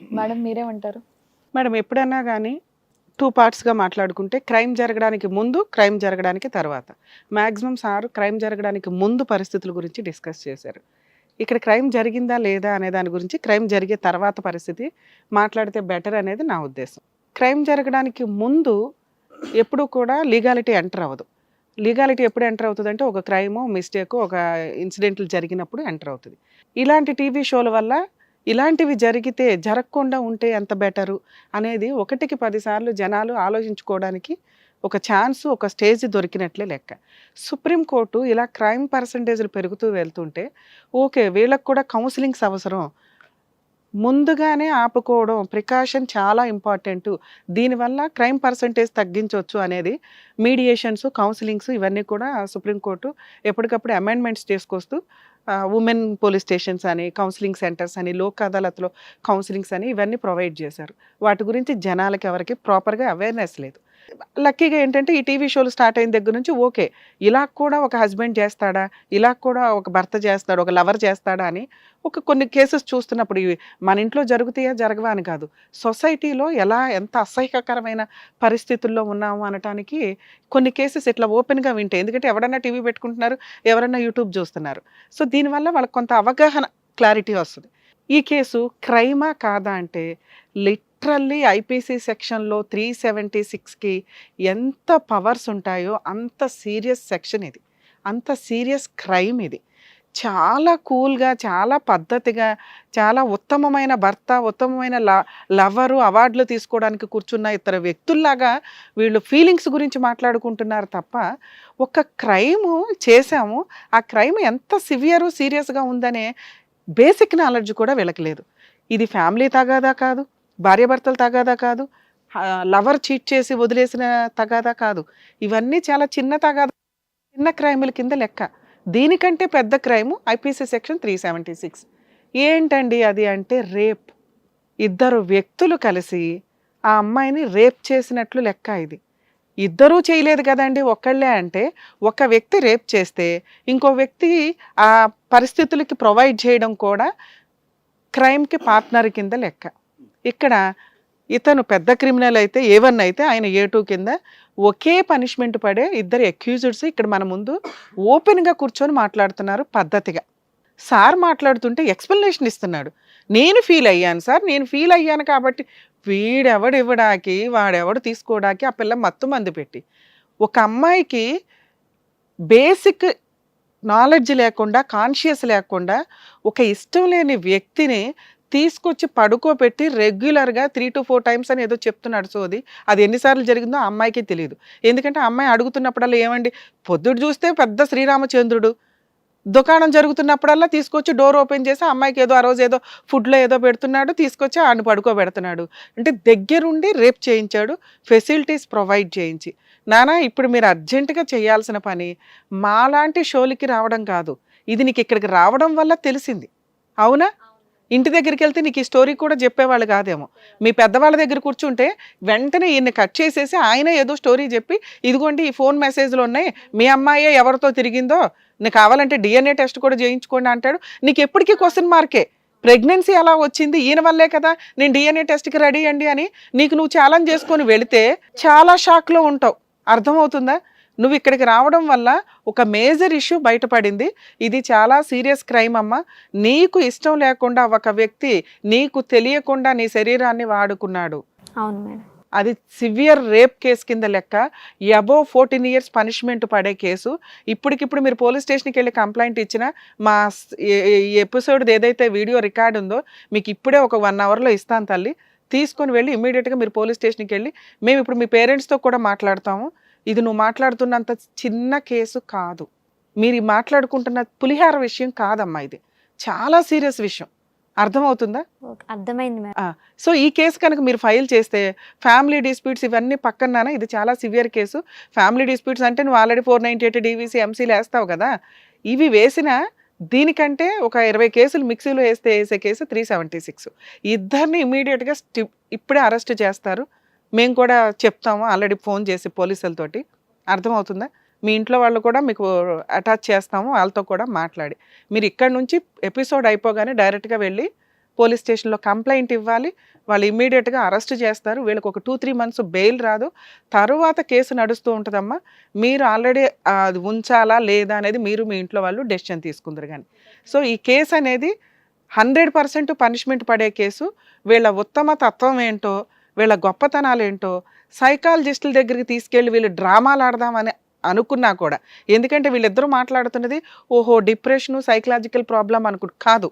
Madam మీరేమంటారు? Madam ఎప్పుడన్నా కానీ టూ పార్ట్స్గా మాట్లాడుకుంటే క్రైమ్ జరగడానికి ముందు క్రైమ్ జరగడానికి తర్వాత. మ్యాక్సిమం సార్ క్రైమ్ జరగడానికి ముందు పరిస్థితుల గురించి డిస్కస్ చేశారు. ఇక్కడ క్రైమ్ జరిగిందా లేదా అనే దాని గురించి క్రైమ్ జరిగే తర్వాత పరిస్థితి మాట్లాడితే బెటర్ అనేది నా ఉద్దేశం. క్రైమ్ జరగడానికి ముందు ఎప్పుడు కూడా లీగాలిటీ ఎంటర్ అవ్వదు. లీగాలిటీ ఎప్పుడు ఎంటర్ అవుతుందంటే ఒక క్రైమ్ మిస్టేక్ ఒక ఇన్సిడెంట్లు జరిగినప్పుడు ఎంటర్ అవుతుంది. ఇలాంటి టీవీ షోల వల్ల ఇలాంటివి జరిగితే జరగకుండా ఉంటే ఎంత బెటరు అనేది ఒకటికి పదిసార్లు జనాలు ఆలోచించుకోవడానికి ఒక ఛాన్స్ ఒక స్టేజ్ దొరికినట్లే లెక్క. సుప్రీంకోర్టు ఇలా క్రైమ్ పర్సంటేజ్లు పెరుగుతూ వెళ్తుంటే ఓకే వీళ్ళకు కూడా కౌన్సిలింగ్స్ అవసరం. ముందుగానే ఆపుకోవడం ప్రికాషన్ చాలా ఇంపార్టెంట్. దీనివల్ల క్రైమ్ పర్సంటేజ్ తగ్గించవచ్చు అనేది మీడియేషన్స్ కౌన్సిలింగ్స్ ఇవన్నీ కూడా సుప్రీంకోర్టు ఎప్పటికప్పుడు అమెండ్మెంట్స్ చేసుకొస్తూ ఉమెన్ పోలీస్ స్టేషన్స్ అని కౌన్సిలింగ్ సెంటర్స్ అని లోక్ అదాలత్లో కౌన్సిలింగ్స్ అని ఇవన్నీ ప్రొవైడ్ చేశారు. వాటి గురించి జనాలకి ఎవరికి ప్రాపర్గా అవేర్నెస్ లేదు. లక్కీగా ఏంటంటే ఈ టీవీ షోలు స్టార్ట్ అయిన దగ్గర నుంచి ఓకే ఇలా కూడా ఒక హస్బెండ్ చేస్తాడా? ఇలా కూడా ఒక భర్త చేస్తాడు? ఒక లవర్ చేస్తాడా అని ఒక కొన్ని కేసెస్ చూస్తున్నప్పుడు ఇవి మన ఇంట్లో జరుగుతాయా? జరగవా అని కాదు. సొసైటీలో ఎలా ఎంత అసహ్యకరమైన పరిస్థితుల్లో ఉన్నాము అనటానికి కొన్ని కేసెస్ ఇట్లా ఓపెన్గా వింటాయి ఎందుకంటే ఎవరైనా టీవీ పెట్టుకుంటున్నారు ఎవరైనా యూట్యూబ్ చూస్తున్నారు. సో దీనివల్ల వాళ్ళకి కొంత అవగాహన క్లారిటీ వస్తుంది. ఈ కేసు క్రైమా కాదా అంటే లిట్ లిటరల్లీ ఐపీసీ సెక్షన్లో త్రీ సెవెంటీ సిక్స్కి ఎంత పవర్స్ ఉంటాయో అంత సీరియస్ సెక్షన్ ఇది. అంత సీరియస్ క్రైమ్ ఇది. చాలా కూల్గా చాలా పద్ధతిగా చాలా ఉత్తమమైన భర్త ఉత్తమమైన ల లవరు అవార్డులు తీసుకోవడానికి కూర్చున్న ఇతర వ్యక్తుల్లాగా వీళ్ళు ఫీలింగ్స్ గురించి మాట్లాడుకుంటున్నారు తప్ప ఒక క్రైమ్ చేశాము. ఆ క్రైమ్ ఎంత సివియరు సీరియస్గా ఉందనే బేసిక్ నాలెడ్జ్ కూడా వెళ్ళకలేదు ఇది ఫ్యామిలీ తగాదా కాదు? భార్యాభర్తల తగాదా కాదు లవర్ చీట్ చేసి వదిలేసిన తగాదా కాదు. ఇవన్నీ చాలా చిన్న తగాదా చిన్న క్రైముల కింద లెక్క. దీనికంటే పెద్ద crime IPC section three seventy six. ఏంటండి అది అంటే రేప్. ఇద్దరు వ్యక్తులు కలిసి ఆ అమ్మాయిని రేప్ చేసినట్లు లెక్క ఇది. ఇద్దరూ చేయలేదు కదండి ఒక్కళ్ళే అంటే ఒక వ్యక్తి రేప్ చేస్తే ఇంకో వ్యక్తి ఆ పరిస్థితులకి ప్రొవైడ్ చేయడం కూడా క్రైమ్కి పార్ట్నర్ కింద లెక్క. ఇక్కడ ఇతను పెద్ద క్రిమినల్ అయితే ఏ వన్ అయితే ఆయన ఏ టూ కింద ఒకే పనిష్మెంట్ పడే ఇద్దరు అక్యూజ్డ్స్ ఇక్కడ మన ముందు ఓపెన్గా కూర్చొని మాట్లాడుతున్నారు పద్ధతిగా. సార్ మాట్లాడుతుంటే ఎక్స్ప్లెనేషన్ ఇస్తున్నాడు. నేను ఫీల్ అయ్యాను సార్ నేను ఫీల్ అయ్యాను కాబట్టి వీడెవడు ఇవ్వడానికి వాడెవడు తీసుకోవడానికి ఆ పిల్ల మత్తు మంది పెట్టి. ఒక అమ్మాయికి బేసిక్ నాలెడ్జ్ లేకుండా కాన్షియస్ లేకుండా ఒక ఇష్టం లేని వ్యక్తిని తీసుకొచ్చి పడుకోబెట్టి రెగ్యులర్గా త్రీ టు ఫోర్ టైమ్స్ అని ఏదో చెప్తున్నాడు సోది. అది ఎన్నిసార్లు జరిగిందో అమ్మాయికి తెలియదు. ఎందుకంటే అమ్మాయి అడుగుతున్నప్పుడల్లా ఏమండి పొద్దుడు చూస్తే పెద్ద శ్రీరామచంద్రుడు. దుకాణం జరుగుతున్నప్పుడల్లా తీసుకొచ్చి డోర్ ఓపెన్ చేసి అమ్మాయికి ఏదో ఆ రోజు ఏదో ఫుడ్లో ఏదో పెడుతున్నాడు తీసుకొచ్చి ఆయన పడుకోబెడుతున్నాడు. అంటే దగ్గరుండి రేప్ చేయించాడు ఫెసిలిటీస్ ప్రొవైడ్ చేయించి. నానా ఇప్పుడు మీరు అర్జెంటుగా చేయాల్సిన పని మాలాంటి షోలకి రావడం కాదు. ఇది నీకు ఇక్కడికి రావడం వల్ల తెలిసింది. అవునా? ఇంటి దగ్గరికి వెళ్తే నీకు ఈ స్టోరీ కూడా చెప్పేవాళ్ళు కాదేమో. మీ పెద్దవాళ్ళ దగ్గర కూర్చుంటే వెంటనే ఈయన్ని కట్ చేసేసి ఆయన ఏదో స్టోరీ చెప్పి ఇదిగోండి ఈ ఫోన్ మెసేజ్లు ఉన్నాయి మీ అమ్మాయే ఎవరితో తిరిగిందో నీకు కావాలంటే డిఎన్ఏ టెస్ట్ కూడా చేయించుకోండి అంటాడు. నీకు ఎప్పటికీ క్వశ్చన్ మార్కే. ప్రెగ్నెన్సీ ఎలా వచ్చింది? ఈయన వల్లే కదా నేను డిఎన్ఏ టెస్ట్కి రెడీ అండి అని నీకు నువ్వు ఛాలెంజ్ చేసుకొని వెళితే చాలా షాక్లో ఉంటావు. అర్థమవుతుందా? నువ్వు ఇక్కడికి రావడం వల్ల ఒక మేజర్ ఇష్యూ బయటపడింది. ఇది చాలా సీరియస్ క్రైమ్ అమ్మ. నీకు ఇష్టం లేకుండా ఒక వ్యక్తి నీకు తెలియకుండా నీ శరీరాన్ని వాడుకున్నాడు. అవును మేడం. అది సివియర్ రేప్ కేసు కింద లెక్క. అబోవ్ ఫోర్టీన్ ఇయర్స్ పనిష్మెంట్ పడే కేసు. ఇప్పటికిప్పుడు మీరు పోలీస్ స్టేషన్కి వెళ్ళి కంప్లైంట్ ఇచ్చిన మా ఎపిసోడ్ ఏదైతే వీడియో రికార్డ్ ఉందో మీకు ఇప్పుడే ఒక వన్ అవర్లో ఇస్తాను తల్లి. తీసుకొని వెళ్ళి ఇమ్మీడియట్గా మీరు పోలీస్ స్టేషన్కి వెళ్ళి మేము ఇప్పుడు మీ పేరెంట్స్తో కూడా మాట్లాడతాము. ఇది నువ్వు మాట్లాడుతున్నంత చిన్న కేసు కాదు. మీరు మాట్లాడుకుంటున్న పులిహార విషయం కాదమ్మా ఇది. చాలా సీరియస్ విషయం. అర్థమవుతుందా? అర్థమైంది సో ఈ కేసు కనుక మీరు ఫైల్ చేస్తే ఫ్యామిలీ డిస్ప్యూట్స్ ఇవన్నీ పక్కన ఇది చాలా సివియర్ కేసు. ఫ్యామిలీ డిస్ప్యూట్స్ అంటే నువ్వు already four ninety eight DVC ఎంసీలు వేస్తావు కదా. ఇవి వేసిన దీనికంటే ఒక ఇరవై కేసులు మిక్సీలో వేస్తే వేసే కేసు త్రీ సెవెంటీ సిక్స్. ఇద్దరిని ఇమీడియట్గా స్టి ఇప్పుడే అరెస్ట్ చేస్తారు. మేము కూడా చెప్తాము ఆల్రెడీ ఫోన్ చేసి పోలీసులతోటి. అర్థమవుతుందా? మీ ఇంట్లో వాళ్ళు కూడా మీకు అటాచ్ చేస్తాము వాళ్ళతో కూడా మాట్లాడి. మీరు ఇక్కడ నుంచి ఎపిసోడ్ అయిపోగానే డైరెక్ట్గా వెళ్ళి పోలీస్ స్టేషన్లో కంప్లైంట్ ఇవ్వాలి. వాళ్ళు ఇమ్మీడియట్గా అరెస్ట్ చేస్తారు. వీళ్ళకి ఒక టూ త్రీ మంత్స్ బెయిల్ రాదు. తర్వాత కేసు నడుస్తూ ఉంటుందమ్మా. మీరు ఆల్రెడీ అది ఉంచాలా లేదా అనేది మీరు మీ ఇంట్లో వాళ్ళు డెసిషన్ తీసుకుందరు కానీ సో ఈ కేసు అనేది హండ్రెడ్ పర్సెంట్ పనిష్మెంట్ పడే కేసు. వీళ్ళ ఉత్తమ తత్వం ఏంటో వీళ్ళ గొప్పతనాలు ఏంటో సైకాలజిస్టుల దగ్గరికి తీసుకెళ్ళి వీళ్ళు డ్రామాలు ఆడదామని అనుకున్నా కూడా. ఎందుకంటే వీళ్ళిద్దరూ మాట్లాడుతున్నది ఓహో డిప్రెషను సైకలాజికల్ ప్రాబ్లం అనుకు కాదు.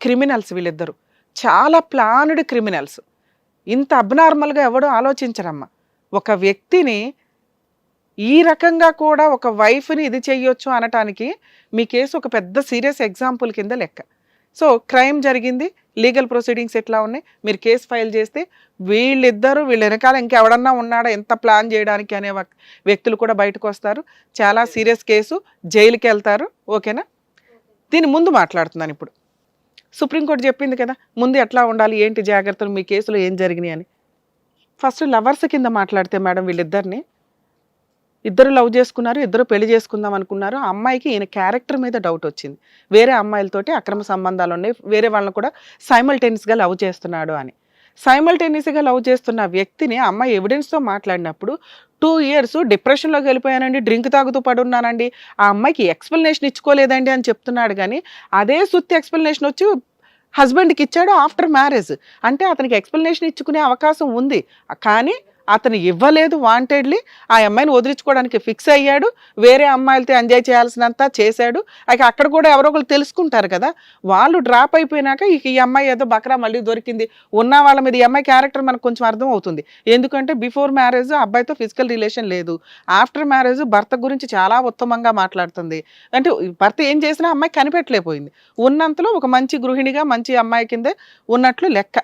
క్రిమినల్స్ వీళ్ళిద్దరు. చాలా ప్లానుడ్ క్రిమినల్స్. ఇంత అబ్నార్మల్గా ఎవడో ఆలోచించరమ్మా. ఒక వ్యక్తిని ఈ రకంగా కూడా ఒక వైఫ్ని ఇది చేయొచ్చు అనటానికి మీ కేసు ఒక పెద్ద సీరియస్ ఎగ్జాంపుల్ కింద లెక్క. సో క్రైమ్ జరిగింది లీగల్ ప్రొసీడింగ్స్ ఎట్లా ఉన్నాయి? మీరు కేసు ఫైల్ చేస్తే వీళ్ళిద్దరూ వీళ్ళ వెనకాల ఇంకెవడన్నా ఉన్నాడా? ఎంత ప్లాన్ చేయడానికి అనే వ్యక్తులు కూడా బయటకు వస్తారు. చాలా సీరియస్ కేసు. జైలుకి వెళ్తారు. ఓకేనా? దీని ముందు మాట్లాడుతున్నాను ఇప్పుడు. సుప్రీంకోర్టు చెప్పింది కదా ముందు ఎట్లా ఉండాలి? ఏంటి జాగ్రత్తలు? మీ కేసులో ఏం జరిగినాయి అని. ఫస్ట్ లవర్స్ కింద మాట్లాడితే మేడం వీళ్ళిద్దరిని ఇద్దరు లవ్ చేసుకున్నారు ఇద్దరు పెళ్ళి చేసుకుందాం అనుకున్నారు. ఆ అమ్మాయికి ఈయన క్యారెక్టర్ మీద డౌట్ వచ్చింది. వేరే అమ్మాయిలతోటి అక్రమ సంబంధాలు ఉన్నాయి. వేరే వాళ్ళని కూడా సైమల్టేనియస్గా లవ్ చేస్తున్నాడు అని. సైమల్టేనియస్గా లవ్ చేస్తున్న వ్యక్తిని అమ్మాయి ఎవిడెన్స్తో మాట్లాడినప్పుడు టూ ఇయర్స్ డిప్రెషన్లోకి వెళ్ళిపోయానండి డ్రింక్ తాగుతూ పడున్నానండి. ఆ అమ్మాయికి ఎక్స్ప్లెనేషన్ ఇచ్చుకోలేదండి అని చెప్తున్నాడు కానీ అదే సుత్తి ఎక్స్ప్లెనేషన్ వచ్చి హస్బెండ్కి ఇచ్చాడు ఆఫ్టర్ మ్యారేజ్ అంటే అతనికి ఎక్స్ప్లెనేషన్ ఇచ్చుకునే అవకాశం ఉంది. కానీ అతను ఇవ్వలేదు వాంటెడ్లీ ఆ అమ్మాయిని వదిలించుకోవడానికి ఫిక్స్ అయ్యాడు. వేరే అమ్మాయిలతో ఎంజాయ్ చేయాల్సినంత చేశాడు. అయితే అక్కడ కూడా ఎవరో ఒకరు తెలుసుకుంటారు కదా. వాళ్ళు డ్రాప్ అయిపోయినాక ఇక ఈ అమ్మాయి ఏదో బక్రా మళ్ళీ దొరికింది. ఉన్న వాళ్ళ మీద ఈ అమ్మాయి క్యారెక్టర్ మనకు కొంచెం అర్థం అవుతుంది. ఎందుకంటే బిఫోర్ మ్యారేజ్ అబ్బాయితో ఫిజికల్ రిలేషన్ లేదు. ఆఫ్టర్ మ్యారేజ్ భర్త గురించి చాలా ఉత్తమంగా మాట్లాడుతుంది. అంటే భర్త ఏం చేసినా అమ్మాయి కనిపెట్టలేకపోయింది. ఉన్నంతలో ఒక మంచి గృహిణిగా మంచి అమ్మాయి కిందే ఉన్నట్లు లెక్క.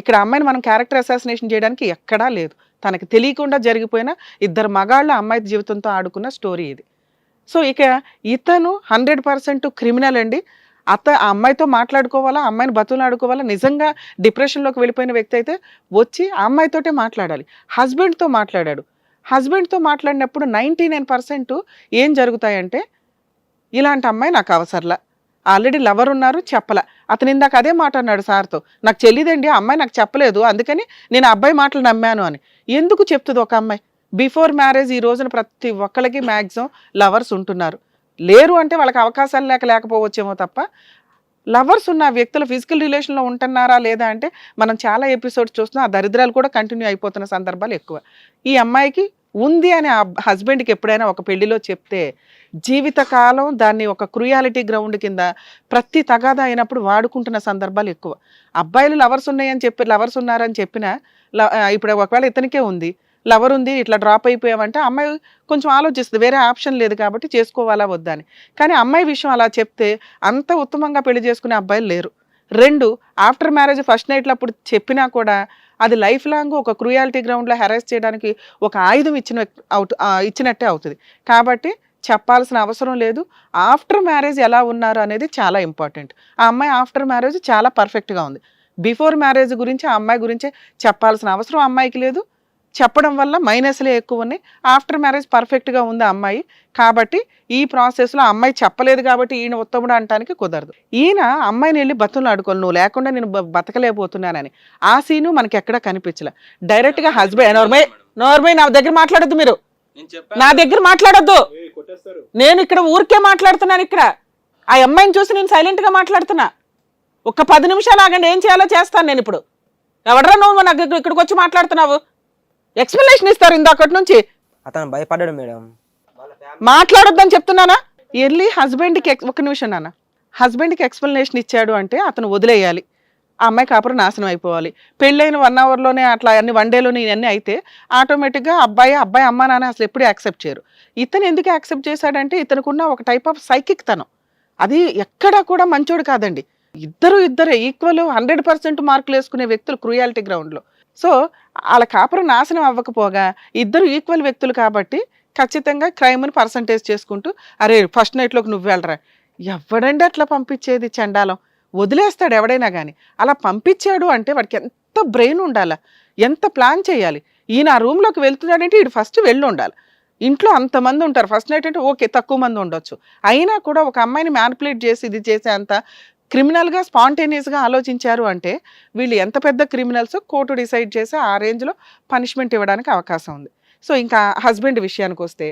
ఇక్కడ అమ్మాయిని మనం క్యారెక్టర్ అసాసినేషన్ చేయడానికి ఎక్కడా లేదు. తనకి తెలియకుండా జరిగిపోయిన ఇద్దరు మగాళ్ళ అమ్మాయి జీవితంతో ఆడుకున్న స్టోరీ ఇది. సో ఇక ఇతను హండ్రెడ్ పర్సెంట్ క్రిమినల్ అండి. అత్త ఆ అమ్మాయితో మాట్లాడుకోవాలా అమ్మాయిని బతులు ఆడుకోవాలా నిజంగా డిప్రెషన్లోకి వెళ్ళిపోయిన వ్యక్తి అయితే వచ్చి ఆ అమ్మాయితోటే మాట్లాడాలి. హస్బెండ్తో మాట్లాడాడు. హస్బెండ్తో మాట్లాడినప్పుడు నైంటీ నైన్ పర్సెంట్ ఏం జరుగుతాయంటే ఇలాంటి అమ్మాయి నాకు అవసరంలా. ఆల్రెడీ లవర్ ఉన్నారు చెప్పల. అతను ఇందాక అదే మాట అన్నాడు సార్తో. నాకు తెలియదండి ఆ అమ్మాయి నాకు చెప్పలేదు అందుకని నేను అబ్బాయి మాటలు నమ్మాను అని. ఎందుకు చెప్తుంది ఒక అమ్మాయి? బిఫోర్ మ్యారేజ్ ఈ రోజున ప్రతి ఒక్కరికి మ్యాక్సిమం లవర్స్ ఉంటున్నారు. లేరు అంటే వాళ్ళకి అవకాశాలు లేక లేకపోవచ్చేమో తప్ప లవర్స్ ఉన్న వ్యక్తులు ఫిజికల్ రిలేషన్లో ఉంటున్నారా లేదా అంటే మనం చాలా ఎపిసోడ్స్ చూస్తున్నాం ఆ దరిద్రాలు కూడా కంటిన్యూ అయిపోతున్న సందర్భాలు ఎక్కువ. ఈ అమ్మాయికి ఉంది అని ఆ హస్బెండ్కి ఎప్పుడైనా ఒక పెళ్ళిలో చెప్తే జీవితకాలం దాన్ని ఒక క్రుయాలిటీ గ్రౌండ్ కింద ప్రతి తగాదా అయినప్పుడు వాడుకుంటున్న సందర్భాలు ఎక్కువ. అబ్బాయిలు లవర్స్ ఉన్నాయని చెప్పి లవర్స్ ఉన్నారని చెప్పినా ఇప్పుడు ఒకవేళ ఇతనికే ఉంది లవర్ ఉంది ఇట్లా డ్రాప్ అయిపోయామంటే అమ్మాయి కొంచెం ఆలోచిస్తుంది వేరే ఆప్షన్ లేదు కాబట్టి చేసుకోవాలా వద్దా అని. కానీ అమ్మాయి విషయం అలా చెప్తే అంత ఉత్తమంగా పెళ్ళి చేసుకునే అబ్బాయిలు లేరు. రెండు ఆఫ్టర్ మ్యారేజ్ ఫస్ట్ నైట్లో అప్పుడు చెప్పినా కూడా అది లైఫ్ లాంగ్ ఒక క్రుయాలిటీ గ్రౌండ్లో హెరాస్ చేయడానికి ఒక ఆయుధం ఇచ్చిన అవుట్ ఇచ్చినట్టే అవుతుంది. కాబట్టి చెప్పాల్సిన అవసరం లేదు. ఆఫ్టర్ మ్యారేజ్ ఎలా ఉన్నారు అనేది చాలా ఇంపార్టెంట్. ఆ అమ్మాయి ఆఫ్టర్ మ్యారేజ్ చాలా పర్ఫెక్ట్గా ఉంది. బిఫోర్ మ్యారేజ్ గురించి ఆ అమ్మాయి గురించే చెప్పాల్సిన అవసరం అమ్మాయికి లేదు. చెప్పడం వల్ల మైనస్లే ఎక్కువ ఉన్నాయి. ఆఫ్టర్ మ్యారేజ్ పర్ఫెక్ట్గా ఉంది అమ్మాయి. కాబట్టి ఈ ప్రాసెస్లో అమ్మాయి చెప్పలేదు కాబట్టి ఈయన ఉత్తముడు అనటానికి కుదరదు. ఈయన అమ్మాయిని వెళ్ళి బతులు ఆడుకోవాలి. నువ్వు లేకుండా నేను బ- బతకలేకపోతున్నానని. ఆ సీను మనకి ఎక్కడా కనిపించలే. డైరెక్ట్గా హస్బెండ్ నోర్మై నోర్మై నా దగ్గర మాట్లాడొద్దు మీరు. నా దగ్గర మాట్లాడొద్దు. నేను ఇక్కడ ఊరికే మాట్లాడుతున్నాను ఇక్కడ. ఆ అమ్మాయిని చూసి నేను సైలెంట్గా మాట్లాడుతున్నా. ఒక్క పది నిమిషాలు ఆగండి ఏం చేయాలో చేస్తాను నేను ఇప్పుడు. ఎవడరా నువ్వు నాకు ఇక్కడ- ఇక్కడికి వచ్చి మాట్లాడుతున్నావు? ఎక్స్ప్లెనేషన్ ఇస్తారు ఇందాకటి నుంచి. అతను భయపడ్డాడు మేడం. మాట్లాడొద్దని చెప్తున్నానా? ఎర్లీ హస్బెండ్కి ఎక్స్- ఒక నిమిషం నాన్న. హస్బెండ్కి ఎక్స్ప్లెనేషన్ ఇచ్చాడు అంటే అతను వదిలేయాలి. ఆ అమ్మాయి కాపురం నాశనం అయిపోవాలి. పెళ్ళైన వన్ అవర్లోనే అట్లా అన్ని వన్ డేలోనే ఇవన్నీ అయితే ఆటోమేటిక్గా అబ్బాయి అబ్బాయి అమ్మ నాన్న అసలు ఎప్పుడూ యాక్సెప్ట్ చేయరు. ఇతను ఎందుకు యాక్సెప్ట్ చేశాడంటే ఇతనుకున్న ఒక టైప్ ఆఫ్ సైకిక్ తనం. అది ఎక్కడా కూడా మంచోడు కాదండి. ఇద్దరు ఇద్దరే ఈక్వల్ హండ్రెడ్ పర్సెంట్ మార్కులు వేసుకునే వ్యక్తులు క్రూయాలిటీ గ్రౌండ్లో సో వాళ్ళ కాపురం నాశనం అవ్వకపోగా ఇద్దరు ఈక్వల్ వ్యక్తులు కాబట్టి ఖచ్చితంగా క్రైమ్ని పర్సంటేజ్ చేసుకుంటూ అరే ఫస్ట్ నైట్లోకి నువ్వు వెళ్ళరా. ఎవడండి అట్లా పంపించేది చండాలం? వదిలేస్తాడు ఎవడైనా కానీ అలా పంపించాడు అంటే వాడికి ఎంత బ్రెయిన్ ఉండాలా? ఎంత ప్లాన్ చేయాలి? ఈయన ఆ రూమ్లోకి వెళ్తున్నాడంటే ఇటు ఫస్ట్ వెళ్ళి ఉండాలి ఇంట్లో అంతమంది ఉంటారు. ఫస్ట్ నైట్ అంటే ఓకే తక్కువ మంది ఉండొచ్చు. అయినా కూడా ఒక అమ్మాయిని మ్యానిపులేట్ చేసి ఇది చేసే అంత క్రిమినల్గా స్పాంటేనియస్గా ఆలోచించారు అంటే వీళ్ళు ఎంత పెద్ద క్రిమినల్స్ కోర్టు డిసైడ్ చేసి ఆ రేంజ్లో పనిష్మెంట్ ఇవ్వడానికి అవకాశం ఉంది. సో ఇంకా హస్బెండ్ విషయానికి వస్తే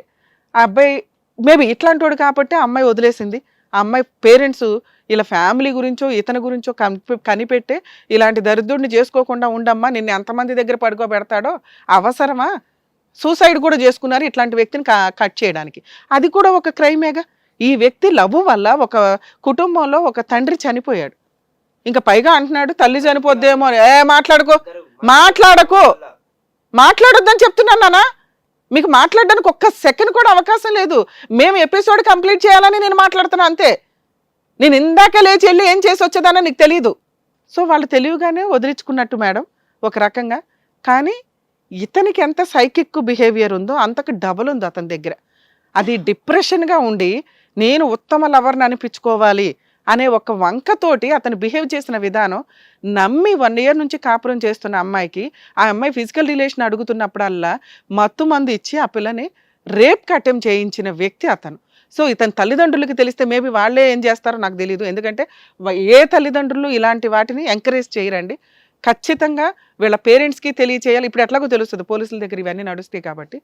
ఆ అబ్బాయి మేబీ ఇట్లాంటి వాడు కాబట్టి ఆ అమ్మాయి వదిలేసింది. ఆ అమ్మాయి పేరెంట్స్ ఇలా ఫ్యామిలీ గురించో ఇతని గురించో కనిపె- కనిపెట్టే ఇలాంటి దరిద్రుడిని చేసుకోకుండా ఉండమ్మా నిన్ను ఎంతమంది దగ్గర పడుకోబెడతాడో అవసరమా? సూసైడ్ కూడా చేసుకున్నారు ఇట్లాంటి వ్యక్తిని క- కట్ చేయడానికి. అది కూడా ఒక క్రైమేగా. ఈ వ్యక్తి లవ్ వల్ల ఒక కుటుంబంలో ఒక తండ్రి చనిపోయాడు. ఇంకా పైగా అంటున్నాడు తల్లి చనిపోద్దేమో. ఏ మాట్లాడుకో మాట్లాడకు మాట్లాడొద్దని చెప్తున్నాను నాన్న. మీకు మాట్లాడడానికి ఒక్క సెకండ్ కూడా అవకాశం లేదు. మేము ఎపిసోడ్ కంప్లీట్ చేయాలని నేను మాట్లాడుతున్నా అంతే. నేను ఇందాక లేచి వెళ్ళి ఏం చేసి వచ్చేదానో నీకు తెలియదు సో వాళ్ళు తెలివిగానే వదిలించుకున్నట్టు మేడం ఒక రకంగా. కానీ ఇతనికి ఎంత సైకిక్ బిహేవియర్ ఉందో అంతకు డబుల్ ఉంది అతని దగ్గర. అది డిప్రెషన్గా ఉండి నేను ఉత్తమ లవర్ని అనిపించుకోవాలి అనే ఒక వంకతోటి అతను బిహేవ్ చేసిన విధానం నమ్మి వన్ ఇయర్ నుంచి కాపురం చేస్తున్న అమ్మాయికి ఆ అమ్మాయి ఫిజికల్ రిలేషన్ అడుగుతున్నప్పుడల్లా మత్తు మంది ఇచ్చి ఆ పిల్లని రేప్ కట్టెం చేయించిన వ్యక్తి అతను. సో ఇతని తల్లిదండ్రులకి తెలిస్తే మేబీ వాళ్ళే ఏం చేస్తారో నాకు తెలియదు ఎందుకంటే ఏ తల్లిదండ్రులు ఇలాంటి వాటిని ఎంకరేజ్ చేయరండి. ఖచ్చితంగా వీళ్ళ పేరెంట్స్కి తెలియచేయాలి. ఇప్పుడు ఎట్లాగో తెలుస్తుంది పోలీసుల దగ్గర ఇవన్నీ నడుస్తాయి కాబట్టి.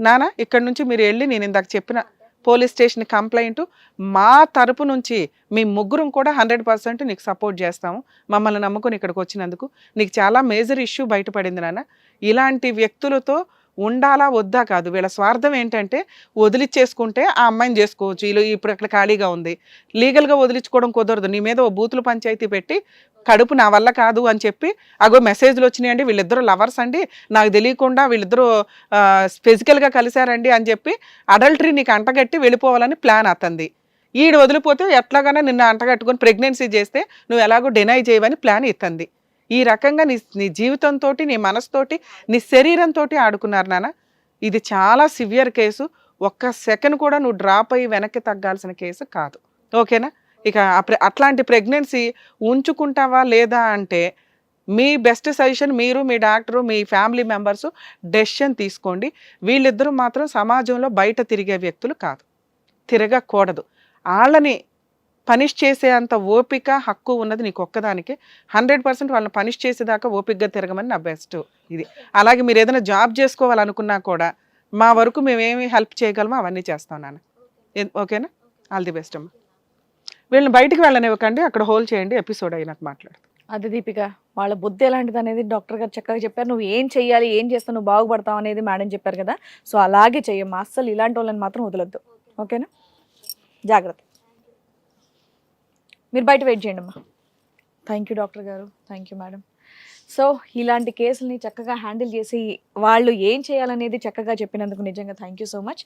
నానా ఇక్కడ నుంచి మీరు వెళ్ళి నేను ఇందాక చెప్పిన పోలీస్ స్టేషన్ కంప్లైంట్ మా తరపు నుంచి మీ ముగ్గురం కూడా హండ్రెడ్ పర్సెంట్ నీకు సపోర్ట్ చేస్తాము. మమ్మల్ని నమ్ముకొని ఇక్కడికి వచ్చినందుకు. నీకు చాలా మేజర్ ఇష్యూ బయటపడింది నాన్న. ఇలాంటి వ్యక్తులతో ఉండాలా వద్దా కాదు. వీళ్ళ స్వార్థం ఏంటంటే వదిలిచ్చేసుకుంటే ఆ అమ్మాయిని చేసుకోవచ్చు. వీళ్ళు ఇప్పుడు అక్కడ ఖాళీగా ఉంది. లీగల్గా వదిలించుకోవడం కుదరదు. నీ మీద ఓ బూతులు పంచాయతీ పెట్టి కడుపు నా వల్ల కాదు అని చెప్పి అగో మెసేజ్లు వచ్చినాయండి. వీళ్ళిద్దరూ లవర్స్ అండి. నాకు తెలియకుండా వీళ్ళిద్దరూ ఫిజికల్గా కలిశారండి అని చెప్పి అడల్టరీ నీకు అంటగట్టి వెళ్ళిపోవాలని ప్లాన్ అతంది ఈడు వదిలిపోతే ఎట్లాగానే నిన్న అంటగట్టుకొని ప్రెగ్నెన్సీ చేస్తే నువ్వు ఎలాగో డినై చేయవని ప్లాన్ ఇత్తంది. ఈ రకంగా నీ నీ జీవితంతో నీ మనసుతోటి నీ శరీరంతో ఆడుకున్నారు నాన్న. ఇది చాలా సివియర్ కేసు. ఒక్క సెకండ్ కూడా నువ్వు డ్రాప్ అయ్యి వెనక్కి తగ్గాల్సిన కేసు కాదు. ఓకేనా? ఇక అట్లాంటి ప్రెగ్నెన్సీ ఉంచుకుంటావా లేదా అంటే మీ బెస్ట్ సజెషన్ మీరు మీ డాక్టరు మీ ఫ్యామిలీ మెంబర్స్ డెసిషన్ తీసుకోండి. వీళ్ళిద్దరూ మాత్రం సమాజంలో బయట తిరిగే వ్యక్తులు కాదు. తిరగకూడదు. వాళ్ళని పనిష్ చేసే అంత ఓపిక హక్కు ఉన్నది నీకు ఒక్కదానికి. హండ్రెడ్ పర్సెంట్ వాళ్ళని పనిష్ చేసేదాకా ఓపికగా తిరగమని నా బెస్ట్ ఇది. అలాగే మీరు ఏదైనా జాబ్ చేసుకోవాలనుకున్నా కూడా మా వరకు మేము ఏమి హెల్ప్ చేయగలమో అవన్నీ చేస్తాం నాన్న. ఓకేనా? ఆల్ ది బెస్ట్ అమ్మా. వీళ్ళని బయటికి వెళ్ళనివ్వకండి అక్కడ హోల్డ్ చేయండి ఎపిసోడ్ అయినాక మాట్లాడు అది దీపిక వాళ్ళ బుద్ధి ఎలాంటిది అనేది డాక్టర్ గారు చక్కగా చెప్పారు. నువ్వు ఏం చెయ్యాలి ఏం చేస్తావు నువ్వు బాగుపడతావు అనేది మేడం చెప్పారు కదా. సో అలాగే చెయ్యమ్మా. అస్సలు ఇలాంటి వాళ్ళని మాత్రం వదలొద్దు. ఓకేనా? జాగ్రత్త. మీరు బయట వెయిట్ చేయండి అమ్మా. థ్యాంక్ యూ డాక్టర్ గారు. థ్యాంక్ యూ మేడం సో ఇలాంటి కేసుల్ని చక్కగా హ్యాండిల్ చేసి వాళ్ళు ఏం చేయాలనేది చక్కగా చెప్పినందుకు నిజంగా thank you so much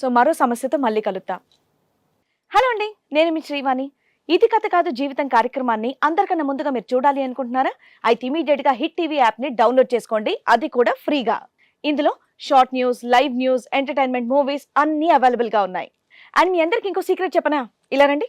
so మరో సమస్యతో మళ్ళీ కలుద్దాం. హలో అండి నేను మీ శ్రీవాణి. ఇది కథ కాదు జీవితం కార్యక్రమాన్ని అందరికన్నా ముందుగా మీరు చూడాలి అనుకుంటున్నారా? అయితే ఇమీడియట్గా హిట్ టీవీ యాప్ని డౌన్లోడ్ చేసుకోండి. అది కూడా ఫ్రీగా. ఇందులో short news live news entertainment movies అన్ని అవైలబుల్గా ఉన్నాయి. అండ్ మీ అందరికి ఇంకో సీక్రెట్ చెప్పనా? ఇలా రండి.